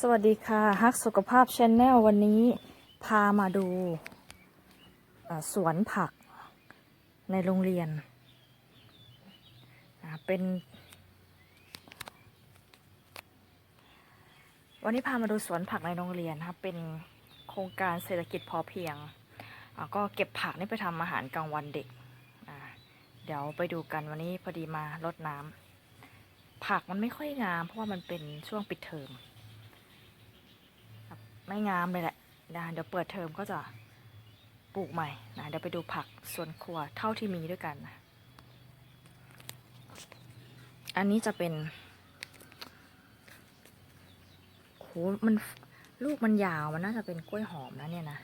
สวัสดีค่ะฮักสุขภาพช n แนลวันนี้พามาดูสวนผักในโรงเรียน เป็น วันนี้พามาดูสวนผักในโรงเรียนนะครับเป็นโครงการเศรษฐกิจพอเพียง ก็เก็บผักนี่ไปทำอาหารกลางวันเด็ก เดี๋ยวไปดูกันวันนี้พอดีมารดน้ำผักมันไม่ค่อยงาม เพราะว่ามันเป็นช่วงปิดเทอม ไม่งามเลยแหละนะเดี๋ยวเปิดเทอมก็จะปลูกใหม่นะเดี๋ยวไปดูผักสวนครัวเท่าที่มีด้วยกันนะอันนี้จะเป็นโหมันลูกมันยาวมันน่าจะเป็นกล้วยหอมนะเนี่ยนะ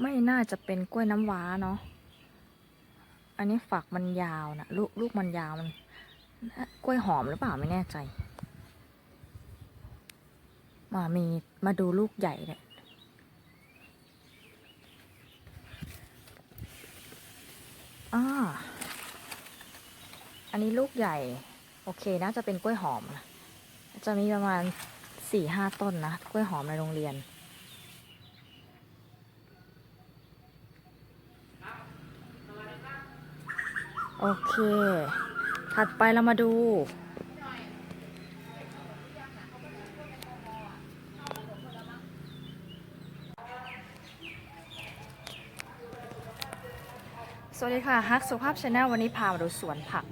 ไม่น่าจะเป็นกล้วยน้ำว้าเนาะ อันนี้ฝักมันยาวนะลูกลูกมันยาวมัน กล้วยหอมหรือเปล่าไม่แน่ใจ มามีมาดูลูกใหญ่เนี่ยอ่าอันนี้ลูกใหญ่ โอเคน่าจะเป็นกล้วยหอมนะจะมีประมาณสี่ห้าต้นนะ กล้วยหอมในโรงเรียน โอเค ถัดไปเรามาดู สวัสดีค่ะฮักสุภาพชาแนลวันนี้พามาดูสวนผัก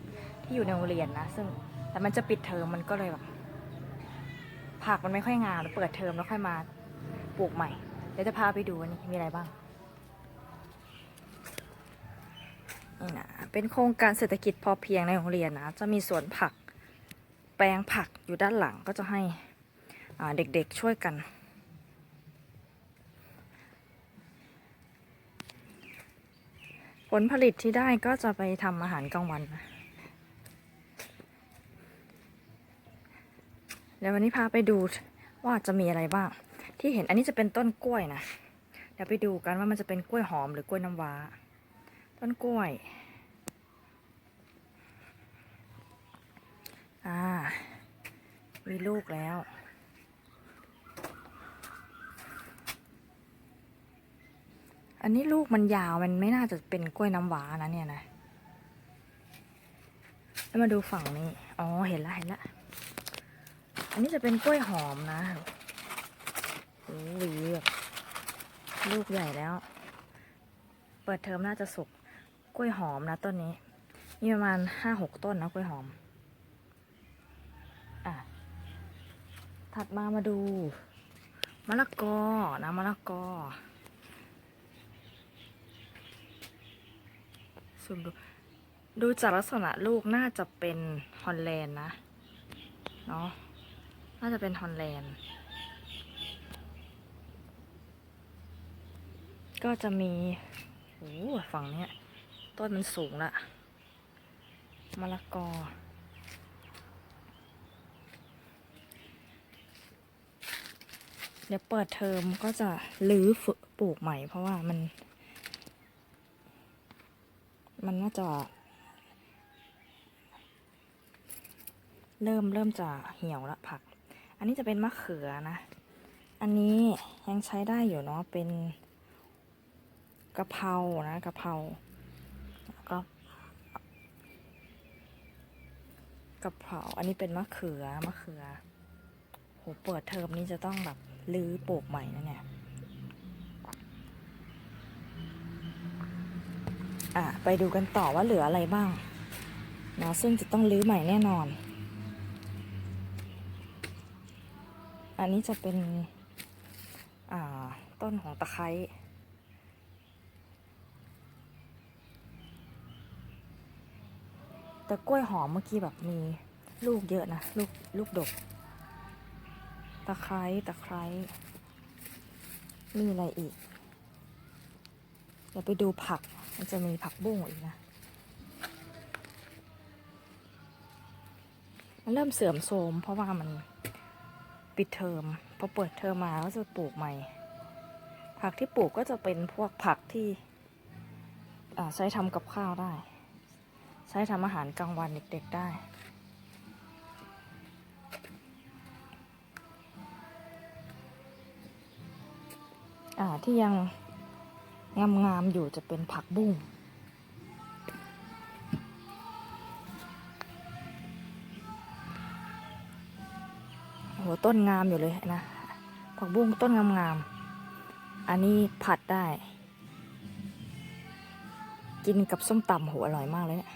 ที่อยู่ในโรงเรียนนะ ซึ่งแต่มันจะปิดเทอมมันก็เลยแบบผักมันไม่ค่อยงามเปิดเทอมแล้วค่อยมาปลูกใหม่ เดี๋ยวจะพาไปดูว่านี่มีอะไรบ้าง นี่นะเป็นโครงการเศรษฐกิจพอเพียงในโรงเรียนนะ จะมีสวนผัก แปลงผักอยู่ด้านหลังก็จะให้เด็กๆช่วยกัน ผลผลิตที่ได้ก็จะไปทำอาหารกลางวันนะเดี๋ยววันนี้พาไปดูว่าจะมีอะไรบ้าง ที่เห็นอันนี้จะเป็นต้นกล้วยนะ เดี๋ยวไปดูกันว่ามันจะเป็นกล้วยหอมหรือกล้วยน้ำว้า ต้นกล้วย อ่า มีลูกแล้ว อันนี้ลูกมันยาว มันไม่น่าจะเป็นกล้วยน้ำว้านะเนี่ยนะ แล้วมาดูฝั่งนี้ อ๋อ เห็นละเห็นละ อันนี้จะเป็นกล้วยหอมนะโอ้ยแบบลูกใหญ่แล้ว เปิดเทอมน่าจะสุก กล้วยหอมนะต้นนี้ มีประมาณห้าหกต้นนะกล้วยหอม อะ ถัดมามาดูมะละกอนะมะละกอซูมดูดูจากลักษณะลูกน่าจะเป็นฮอลแลนด์นะเนาะน่าจะเป็นฮอลแลนด์ก็จะมีโอ้ฝั่งเนี้ย ต้นมันสูงละมะละกอ เดี๋ยวเปิดเทอมก็จะรื้อปลูกใหม่ เพราะว่ามัน มันน่าจะ เริ่มเริ่มจะเหี่ยวละผัก อันนี้จะเป็นมะเขือนะ อันนี้ยังใช้ได้อยู่เนาะเป็นกะเพรานะกะเพรา ก็กะเพราอันนี้เป็นมะเขือมะเขือโหเปิดเทอมนี้จะต้องแบบรื้อปลูกใหม่นะเนี่ยอะไปดูกันต่อว่าเหลืออะไรบ้างนะซึ่งจะต้องรื้อใหม่แน่นอน อันนี้จะเป็น อ่า ต้นของตะไคร้ แต่กล้วยหอมเมื่อกี้แบบมีลูกเยอะนะลูกลูกดก ตะไคร้ตะไคร้มีอะไรอีก เดี๋ยวไปดูผัก มันจะมีผักบุ้งอีกนะ มันเริ่มเสื่อมโทรมเพราะว่ามันปิดเทอมพอเปิดเทอมมาก็จะปลูกใหม่ ผักที่ปลูกก็จะเป็นพวกผักที่ใช้ทำกับข้าวได้ ใช้ทำอาหารกลางวันเด็กๆได้อ่าที่ยังงามๆอยู่จะเป็นผักบุ้งโหต้นงามอยู่เลยนะ ผักบุ้งต้นงามๆ อันนี้ผัดได้ กินกับส้มตำโหอร่อยมากเลยเนี่ย